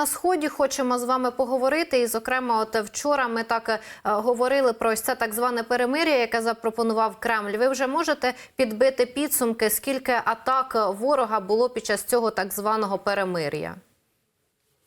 на сході хочемо з вами поговорити. І, зокрема, от вчора ми так е, говорили про ось це так зване перемир'я, яке запропонував Кремль. Ви вже можете підбити підсумки, скільки атак ворога було під час цього так званого перемир'я?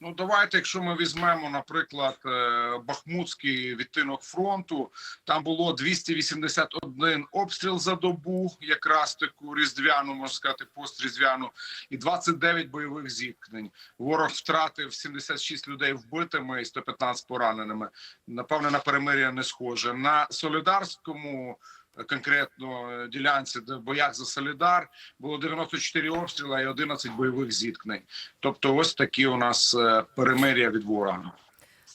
Ну, давайте, якщо ми візьмемо, наприклад, е, Бахмутський відтинок фронту, там було 281 обстріл за добу, якраз таку різдвяну, можна сказати, постріздвяну, і 29 бойових зіткнень. Ворог втратив 76 людей вбитими і 115 пораненими. Напевне, на перемир'я не схоже. На Солідарському конкретно е, ділянці, в боях за Солідар, було 94 обстріла і 11 бойових зіткнень. Тобто, ось такі у нас е, перемир'я від ворога.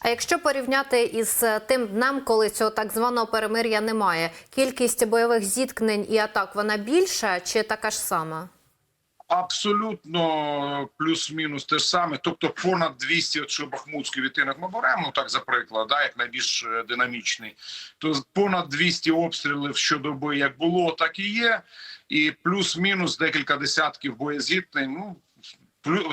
А якщо порівняти із е, тим днем, коли цього так званого перемир'я немає, кількість бойових зіткнень і атак вона більша чи така ж сама? Абсолютно плюс-мінус те ж саме. Тобто понад 200, от що Бахмутський відтинок ми беремо, ну, так за приклад, да, як найбільш е, динамічний, то понад 200 обстрілів щодоби як було, так і є. І плюс-мінус декілька десятків боєзіткнень. Ну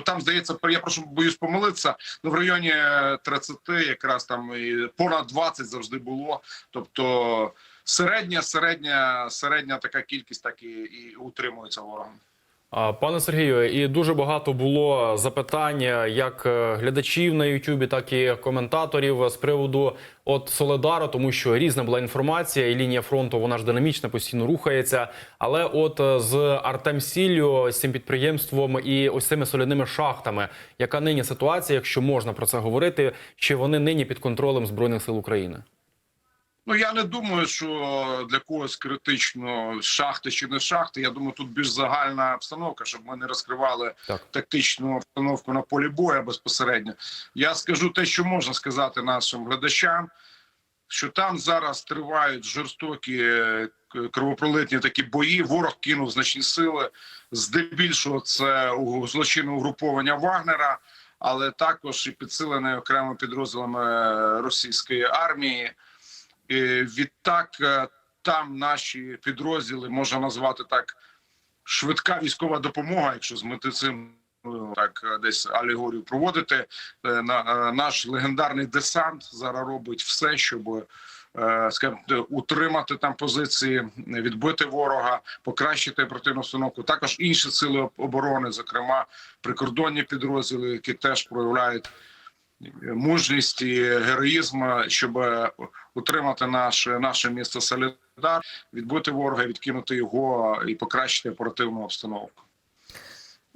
там здається, я прошу боюсь помилитися. Ну в районі е, 30 якраз там і понад 20 завжди було. Тобто середня, середня, середня така кількість так і, і утримується ворогом. Пане Сергію, і дуже багато було запитань як е, глядачів на Ютубі, так і коментаторів з приводу от Соледару, тому що різна була інформація, і лінія фронту вона ж динамічна, постійно рухається. Але от е, з Артемсіллю, з цим підприємством і ось цими соляними шахтами, яка нині ситуація, якщо можна про це говорити, чи вони нині під контролем збройних сил України? Ну я не думаю, що для когось критично шахти чи не шахти. Я думаю, тут більш загальна обстановка, щоб ми не розкривали Так. тактичну обстановку на полі бою безпосередньо. Я скажу те, що можна сказати нашим глядачам, що там зараз тривають жорстокі е, кровопролитні такі бої. Ворог кинув значні сили. Здебільшого це злочинне угруповання Вагнера, але також і підсилене окремими підрозділами е, російської армії. Е, Відтак е, там наші підрозділи можна назвати так швидка військова допомога, якщо з медициною так е, десь алегорію проводити. На- Наш легендарний десант зараз робить все, щоб скажімо, утримати там позиції, відбити ворога, покращити оперативну установку. Також інші сили оборони, зокрема прикордонні підрозділи, які теж проявляють мужність і героїзм, щоб утримати наше наше місто Солідар, відбити ворога, відкинути його і покращити оперативну обстановку.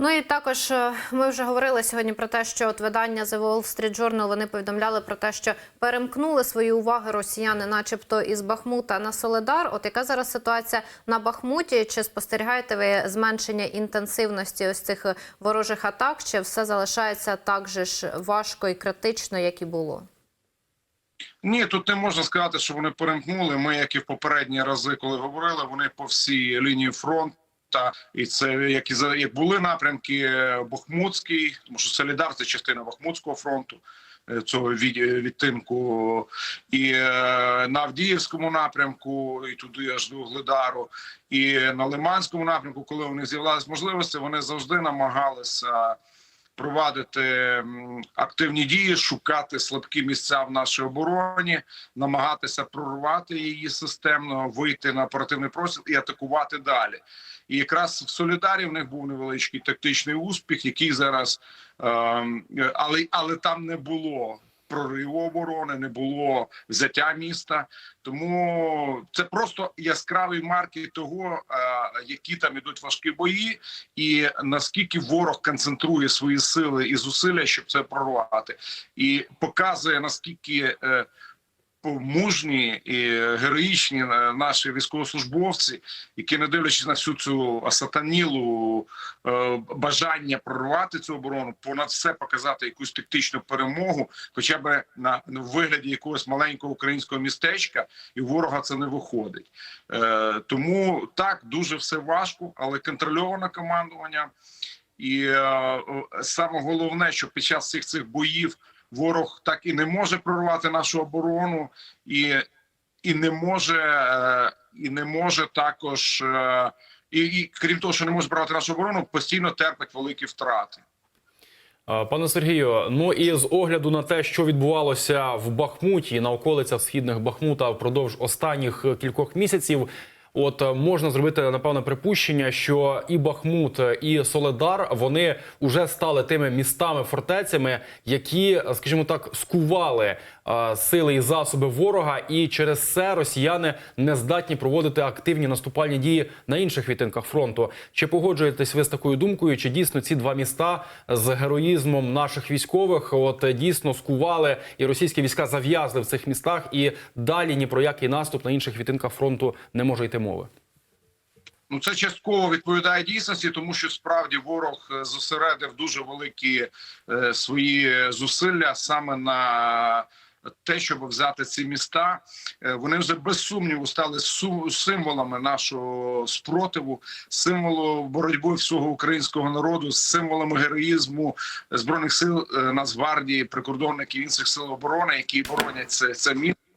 Ну і також е, ми вже говорили сьогодні про те, що от видання The Wall Street Journal, вони повідомляли про те, що перемкнули свої уваги росіяни, начебто із Бахмута на Соледар. От яка зараз ситуація на Бахмуті? Чи спостерігаєте ви зменшення інтенсивності ось цих е, ворожих атак? Чи все залишається так же ж важко і критично, як і було? Ні, тут не можна сказати, що вони перемкнули. Ми, як і в попередні рази, коли говорили, вони по всій лінії фронту. І це як і як були напрямки е, Бахмутський, тому що Солідар це частина Бахмутського фронту е, цього від, відтинку, і е, на Авдіївському напрямку, і туди аж до Глидару, і на Лиманському напрямку, коли вони з'явилися можливості, вони завжди намагалися провадити активні дії, шукати слабкі місця в нашій обороні, намагатися прорвати її системно, вийти на оперативний простір і атакувати далі. І якраз в Солідарі в них був невеличкий тактичний успіх, який зараз, ем, але, але там не було. Прориву оборони не було взяття міста, тому це просто яскраві марки того, е, які там ідуть важкі бої, і наскільки ворог концентрує свої сили і зусилля, щоб це прорвати, і показує наскільки е, мужні і героїчні е, наші військовослужбовці, які не дивлячись на всю цю сатанілу е, бажання прорвати цю оборону, понад все показати якусь тактичну перемогу, хоча б на вигляді якогось маленького українського містечка, і ворога це не виходить. Е, тому так дуже все важко, але контрольоване командування. І саме головне, що під час всіх цих боїв ворог так і не може прорвати нашу оборону, і і не може, е, і не може також, е, і, і крім того, що не може прорвати нашу оборону, постійно терпить великі втрати. Пане Сергію, ну і з огляду на те, що відбувалося в Бахмуті на околицях східних Бахмута впродовж останніх кількох місяців. От е, можна зробити напевно припущення, що і Бахмут, е, і Соледар вони вже стали тими містами, фортецями, які, е, скажімо так, скували сили і засоби ворога, і через це росіяни не здатні проводити активні наступальні дії на інших відтинках фронту. Чи погоджуєтесь ви з такою думкою? Чи дійсно ці два міста з героїзмом наших військових от е, дійсно скували і російські війська зав'язли в цих містах, і далі ні про який наступ на інших відтинках фронту не може йти мови? Ну, це частково відповідає дійсності, тому що справді ворог е, зосередив дуже великі е, свої зусилля саме на те, щоб взяти ці міста. Е, вони вже без сумніву стали символами нашого спротиву, символу боротьби всього українського народу, символами героїзму збройних сил е, Нацгвардії, прикордонників інших сил оборони, які боронять це, це місто.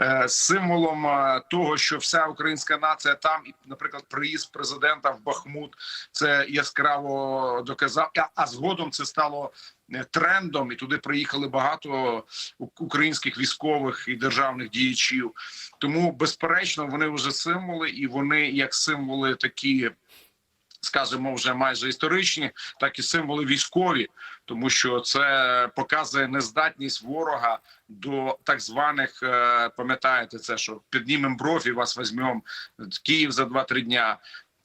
Е, символом е, того, що вся українська нація там, і, наприклад, приїзд президента в Бахмут, це яскраво доказав. А, згодом це стало е, трендом, і туди приїхали багато українських військових і державних діячів. Тому, безперечно, вони вже символи, і вони як символи такі. Скажімо, вже майже історичні, так і символи військові, тому що це показує нездатність ворога до так званих, е, пам'ятаєте, це що піднімемо брові, вас візьмемо Київ за 2-3 дня.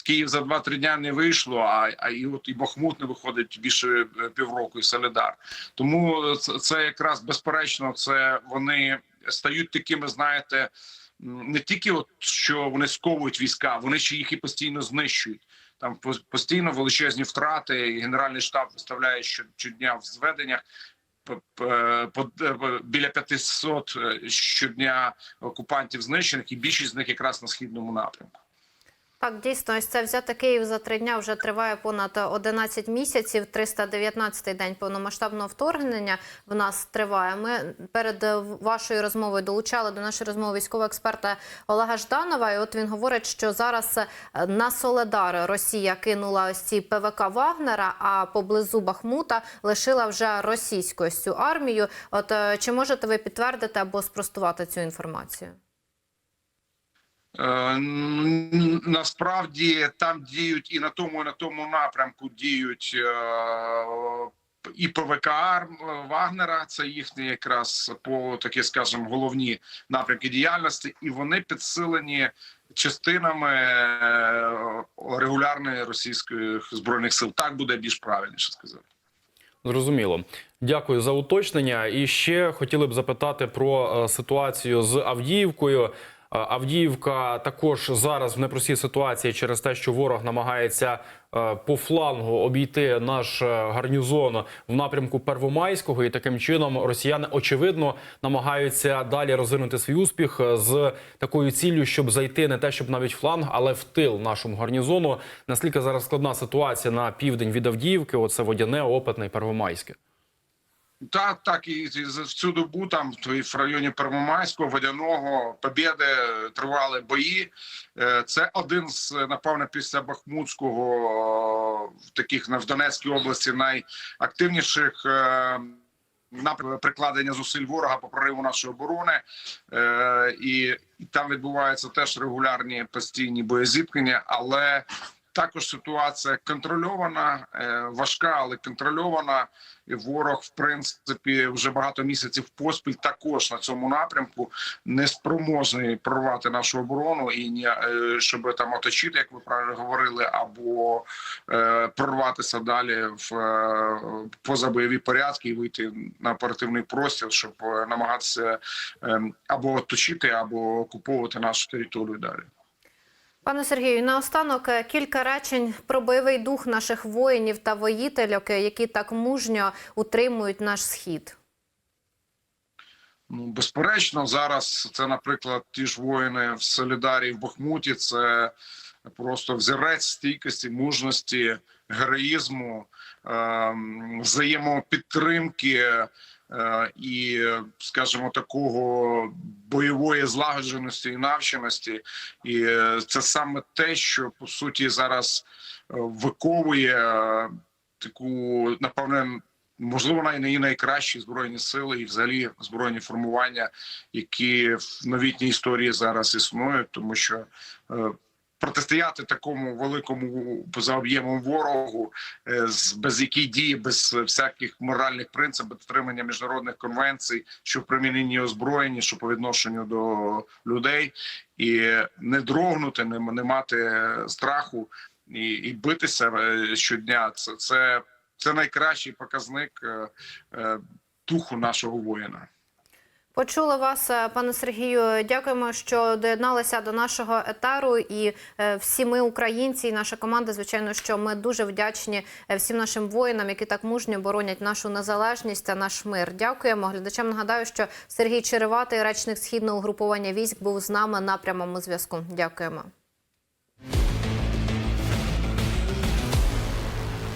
Київ за 2-3 дня не вийшло, а, а і от і Бахмут не виходить більше е, півроку, і Солідар. Тому це, це якраз безперечно, це вони стають такими, знаєте, не тільки от що вони сковують війська, вони ще їх і постійно знищують. Там постійно величезні втрати. і Генеральний штаб виставляє що- щодня в зведеннях біля 500 е, щодня окупантів знищених, і більшість з них якраз на східному напрямку. Так, дійсно, ось це взяти Київ за три дня вже триває понад 11 місяців. 319-й день повномасштабного вторгнення в нас триває. Ми перед вашою розмовою долучали до нашої розмови військового експерта Олега Жданова. І от він говорить, що зараз е, на Соледар Росія кинула ось ці ПВК Вагнера, а поблизу Бахмута лишила вже російську ось цю армію. От е, чи можете ви підтвердити або спростувати цю інформацію? Е, Насправді там діють і на тому, і на тому напрямку діють е, і ПВК Вагнера. Це їхні якраз по такі, скажімо, головні напрямки діяльності, і вони підсилені частинами е, регулярної російських збройних сил. Так буде більш правильніше сказати. Зрозуміло. Дякую за уточнення. І ще хотіли б запитати про е, ситуацію з Авдіївкою. Авдіївка також зараз в непростій ситуації через те, що ворог намагається е, по флангу обійти наш е, гарнізон в напрямку Первомайського, і таким чином росіяни очевидно намагаються далі розвинути свій успіх е, з такою ціллю, щоб зайти не те, щоб навіть фланг, але в тил нашому гарнізону. Наскільки зараз складна ситуація на південь від Авдіївки? Оце водяне, опитне і Первомайське. Так, так і за всю добу там в районі Первомайського, Водяного, Побєди тривали бої. Е, Це один з напевно після Бахмутського в таких в Донецькій області найактивніших. е, Напрямок прикладення зусиль ворога по прориву нашої оборони, е, і там відбуваються теж регулярні постійні боєзіткнення, але також ситуація контрольована, е, важка, але контрольована. І ворог, в принципі, вже багато місяців поспіль також на цьому напрямку не спроможний прорвати нашу оборону і ні, е, щоб там оточити, як ви правильно говорили, або е, прорватися далі в е, позабойові порядки і вийти на оперативний простір, щоб е, намагатися е, або оточити, або окуповувати нашу територію далі. Пане Сергію, наостанок е, кілька речень про бойовий дух наших воїнів та воїтельок, е, які так мужньо утримують наш схід. Ну, безперечно, зараз це, наприклад, ті ж воїни в Солідарі в Бахмуті. Це просто взірець стійкості, мужності, героїзму, ем, взаємопідтримки і, скажімо, такого бойової злагодженості і навченості. І е, це саме те, що по суті зараз е, виковує е, таку, напевне, можливо най- найкращі збройні сили, і взагалі збройні формування, які в новітній історії зараз існують, тому що е, протистояти такому великому за об'ємом ворогу, е, без якій дії, без всяких моральних принципів, дотримання міжнародних конвенцій, що в приміненні озброєнні, що по відношенню до людей, і не дрогнути, не, не мати страху і, і битися е, щодня. Це це, це найкращий показник е, е, духу нашого воїна. Почули вас, е, пане Сергію. Дякуємо, що доєдналися до нашого етару. І е, всі ми, українці, і наша команда, звичайно, що ми дуже вдячні е, всім нашим воїнам, які так мужньо боронять нашу незалежність та наш мир. Дякуємо. Глядачам нагадаю, що Сергій Череватий, речник східного угрупування військ, був з нами на прямому зв'язку. Дякуємо.